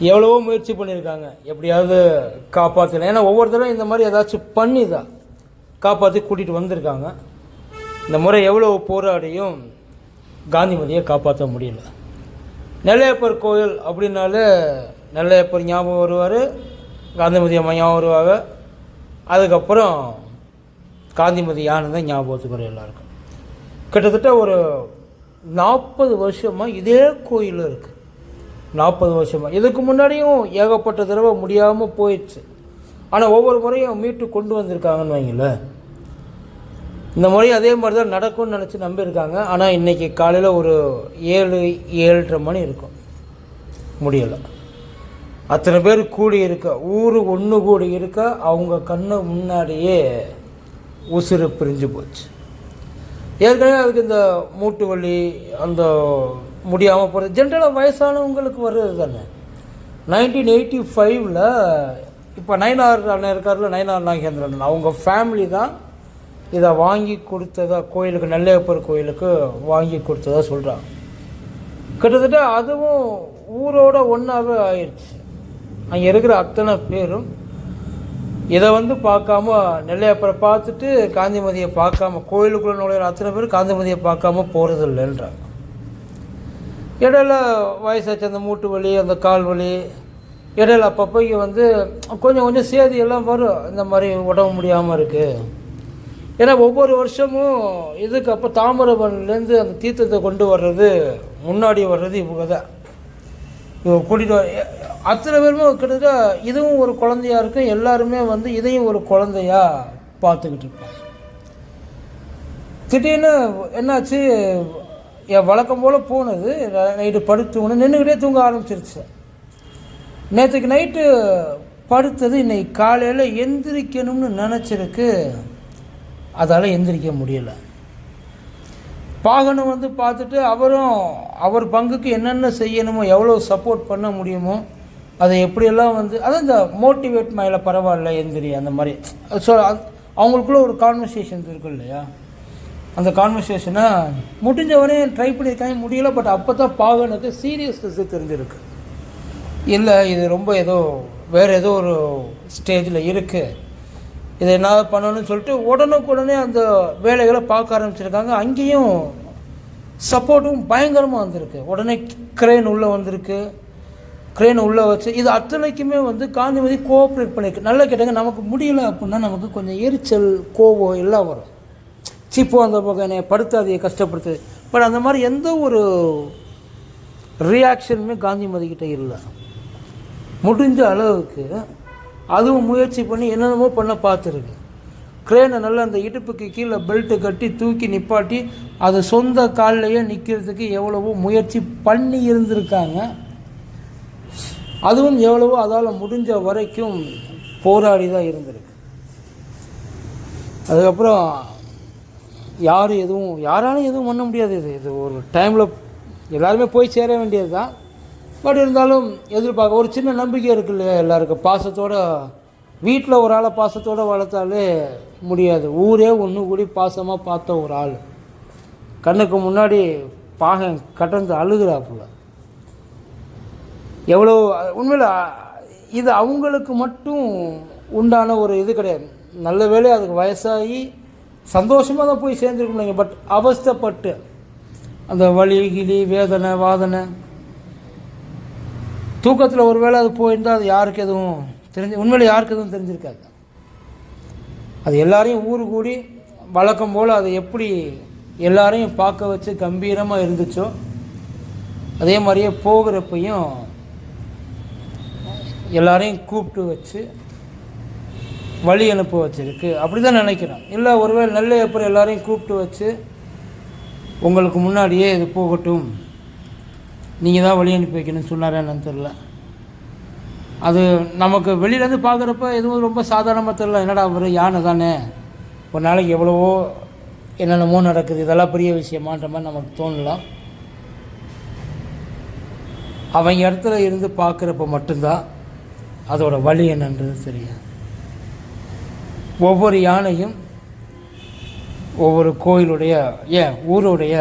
எவ்வளவோ முயற்சி பண்ணியிருக்காங்க. எப்படியாவது காப்பாற்றணும் ஏன்னா ஒவ்வொருத்தரும் இந்த மாதிரி ஏதாச்சும் பண்ணி தான் காப்பாற்றி கூட்டிகிட்டு வந்திருக்காங்க. இந்த முறை எவ்வளோ போராடியும் காந்திமதியை காப்பாற்ற முடியல. நெல்லையப்பர் கோயில் அப்படின்னாலே நெல்லையப்பர் ஞாபகம் வருவார் காந்திமதி அம்மா ஞாபகம் வருவாங்க. அதுக்கப்புறம் காந்திமதி யானை தான் ஞாபகத்துக்கு வரும் எல்லாருக்கும். கிட்டத்தட்ட ஒரு நாற்பது வருஷமாக இதே கோயில் இருக்குது நாற்பது வருஷமாக இதுக்கு முன்னாடியும் ஏகப்பட்ட தடவை முடியாமல் போயிடுச்சு. ஆனால் ஒவ்வொரு முறையும் மீட்டு கொண்டு வந்திருக்காங்கன்னு வைங்களேன். இந்த முறை அதே மாதிரி தான் நடக்கும்னு நினச்சி நம்பியிருக்காங்க. ஆனால் இன்றைக்கி காலையில் ஒரு ஏழு ஏழரை மணி இருக்கும். முடியலை. அத்தனை பேர் கூடி இருக்க ஊர் ஒன்று கூடி இருக்க அவங்க கண்ணு முன்னாடியே உசுறு பிரிஞ்சு போச்சு. ஏற்கனவே அதுக்கு இந்த மூட்டு வலி அந்த முடியாமல் போகிறது ஜென்ரலாக வயசானவங்களுக்கு வர்றது தானே. நைன்டீன் எயிட்டி ஃபைவ்ல இப்போ நயனார் அண்ணன் இருக்கார்ல நயனார் நாகேந்திரன். அவங்க ஃபேமிலி தான் இதை வாங்கி கொடுத்ததா கோயிலுக்கு நெல்லையப்பர் கோயிலுக்கு வாங்கி கொடுத்ததா சொல்கிறாங்க கிட்டத்தட்ட அதுவும் ஊரோட ஒன்றாவே ஆயிடுச்சு அங்கே இருக்கிற அத்தனை பேரும் இதை வந்து பார்க்காம நெல்லையப்பரை பார்த்துட்டு காந்திமதியை பார்க்காம கோயிலுக்குள்ளே நுழையிற அத்தனை பேர் காந்திமதியை பார்க்காம போகிறது இல்லைன்றாங்க இடையில வயசாச்சு அந்த மூட்டு வலி அந்த கால் வலி இடையில அப்பப்போ இங்கே வந்து கொஞ்சம் கொஞ்சம் சேதி எல்லாம் வரும். இந்த மாதிரி உடம்பு முடியாமல் இருக்குது ஏன்னா ஒவ்வொரு வருஷமும் இதுக்கு அப்போ தாமிரபரணிலேருந்து அந்த தீர்த்தத்தை கொண்டு வர்றது முன்னாடி வர்றது இவங்க தான். இவங்க கூட்டிகிட்டு வர அத்தனை பேருமே கிட்டத்தட்ட இதுவும் ஒரு குழந்தையா இருக்கும். எல்லாருமே வந்து இதையும் ஒரு குழந்தையா பார்த்துக்கிட்டு இருப்பாங்க. திடீர்னு என்னாச்சு வழக்கம் போல் போனது. நைட்டு படுத்து தூங்கினேன் நின்றுக்கிட்டே தூங்க ஆரம்பிச்சிருச்சு. நேற்றுக்கு நைட்டு படுத்தது இன்னைக்கு காலையில் எந்திரிக்கணும்னு நினச்சிருக்கு. அதால் எந்திரிக்க முடியலை. பாகனம் வந்து பார்த்துட்டு அவரும் அவர் பங்குக்கு என்னென்ன செய்யணுமோ எவ்வளோ சப்போர்ட் பண்ண முடியுமோ அதை எப்படியெல்லாம் வந்து அதான் இந்த மோட்டிவேட் மேலே பரவாயில்ல எந்திரி அந்த மாதிரி. ஸோ அவங்களுக்குள்ள ஒரு கான்வர்சேஷன்ஸ் இருக்கும் இல்லையா? அந்த கான்வர்சேஷனை முடிஞ்ச வரையும் ட்ரை பண்ணியிருக்காங்க முடியல பட் அப்போ தான் பாகனுக்கு சீரியஸ்னஸ் தெரிஞ்சிருக்கு. இல்லை இது ரொம்ப ஏதோ வேறு ஏதோ ஒரு ஸ்டேஜில் இருக்குது இதை என்ன பண்ணணும்னு சொல்லிட்டு உடனுக்குடனே அந்த வேலைகளை பார்க்க ஆரம்பிச்சிருக்காங்க. அங்கேயும் சப்போர்ட்டும் பயங்கரமாக வந்திருக்கு. உடனே கிரேன் உள்ளே வந்திருக்கு. கிரேன் உள்ளே வச்சு இது அத்தனைக்குமே வந்து காந்திமதி கோஆப்ரேட் பண்ணியிருக்கு நல்லா கேட்டாங்க நமக்கு முடியல அப்படின்னா நமக்கு கொஞ்சம் எரிச்சல் கோவம் எல்லாம் வரும். சிப்போ அந்த பக்கம் என்னை படுத்தாதையை கஷ்டப்படுத்துது. பட் அந்த மாதிரி எந்த ஒரு ரியாக்ஷனுமே காந்திமதி கிட்ட இல்லை. முடிஞ்ச அளவுக்கு அதுவும் முயற்சி பண்ணி என்னென்னமோ பண்ண பார்த்துருக்கு. க்ரேனை நல்லா அந்த இடுப்புக்கு கீழே பெல்ட்டு கட்டி தூக்கி நிப்பாட்டி அது சொந்த கால்லையே நிற்கிறதுக்கு எவ்வளவோ முயற்சி பண்ணி இருந்திருக்காங்க. அதுவும் எவ்வளவோ அதால் முடிஞ்ச வரைக்கும் போராடி தான் இருந்திருக்கு. அதுக்கப்புறம் யாரும் எதுவும் யாராலும் எதுவும் பண்ண முடியாது இது. இது ஒரு டைமில் எல்லாருமே போய் சேர வேண்டியது தான் பட் இருந்தாலும் எதிர்பார்க்க ஒரு சின்ன நம்பிக்கை இருக்கு இல்லையா எல்லாருக்கும். பாசத்தோட வீட்டில் ஒரு ஆளை பாசத்தோடு வளர்த்தாலே முடியாது. ஊரே ஒன்று கூடி பாசமாக பார்த்த ஒரு ஆள். கண்ணுக்கு முன்னாடி பாகம் கடந்து அழுகிறாப்புல. எவ்வளோ உண்மையில் இது அவங்களுக்கு மட்டும் உண்டான ஒரு இது கிடையாது. நல்ல வேளை அதுக்கு வயசாகி சந்தோஷமாக தான் போய் சேர்ந்துருக்கணும் பட் அவஸ்தைப்பட்டு அந்த வலி கிளி வேதனை வாதனை தூக்கத்தில் ஒரு வேளை அது போயிருந்தால் அது யாருக்கு எதுவும் தெரிஞ்சு உண்மையில் யாருக்கு எதுவும் தெரிஞ்சிருக்காது. அது எல்லாரையும் ஊர் கூடி வழக்கம் போல் அது எப்படி எல்லாரையும் பார்க்க வச்சு கம்பீரமாக இருந்துச்சோ அதே மாதிரியே போகிறப்பையும் எல்லாரையும் கூப்பிட்டு வச்சு வழி அனுப்ப வச்சிருக்கு. அப்படி தான் நினைக்கிறேன். இல்லை ஒருவேளை நெல்லை அப்புறம் எல்லாரையும் கூப்பிட்டு வச்சு உங்களுக்கு முன்னாடியே இது போகட்டும். நீங்கள் தான் வழி அனுப்பி வைக்கணும்னு சொன்னாரா என்னன்னு தெரில அது நமக்கு வெளியிலேருந்து பார்க்குறப்ப எதுவும் ரொம்ப சாதாரணமாக தெரில என்னடா அவர் யானை தானே? ஒரு நாளைக்கு எவ்வளவோ என்னென்னமோ நடக்குது. இதெல்லாம் பெரிய விஷயமான்ற மாதிரி நமக்கு தோணலாம் அவங்க இடத்துல இருந்து பார்க்குறப்ப மட்டும்தான் அதோடய வழி என்னன்றது தெரியும். ஒவ்வொரு யானையும் ஒவ்வொரு கோயிலுடைய ஏன் ஊருடைய